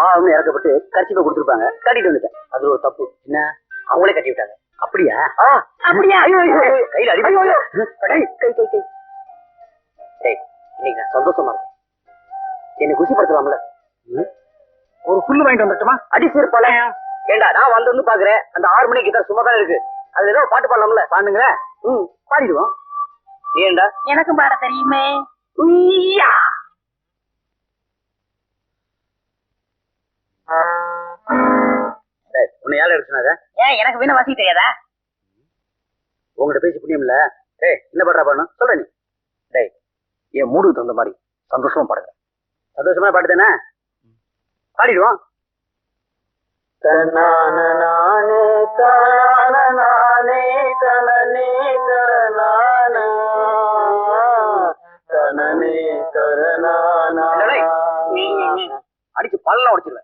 பாவம்னு இறக்கப்பட்டு கட்சிப்பை கொடுத்துருப்பாங்க. கட்டிட்டு வந்துட்டேன். அது ஒரு தப்பு. என்ன? அவங்களே கட்டி விட்டாங்க. அப்படியா? அப்படியா? கையில அடி கை கை கை கை. டேய் இன்னைக்கு நான் சந்தோஷமா இருக்கேன். என்னை குஷிப்படுத்தலாம்ல? ஒரு புல்லு வாங்கிட்டு வந்துட்டுமா? அடி சிறப்பால ஏண்டா நான் வந்து வந்து பாக்குறேன். அந்த ஆறு மணிக்கு தான் சும்மா தான் இருக்கு. அதுல ஏதோ பாட்டு பாடலாம்ல? பாடுங்க ம். பாடிடுவோம். ஏண்டா? எனக்கும் பாட தெரியுமே. யார் எடுத்துனாத. ஏன் எனக்கு வீணை வாசிக்க தெரியாதா? உங்ககிட்ட பேசி புண்ணியம் இல்ல டேய் என்ன பாட்டா பாடணும் சொல்ற நீ. டேய் என் மூடுக்கு தகுந்த மாதிரி சந்தோஷமா பாடுங்க. சந்தோஷமா பாட்டு தானே? பாடிடுவோம். தன்னானே தானே தனனே தனானே தனனே தரனானா. அடிச்சு பல்ல உடைச்சிருவேன்.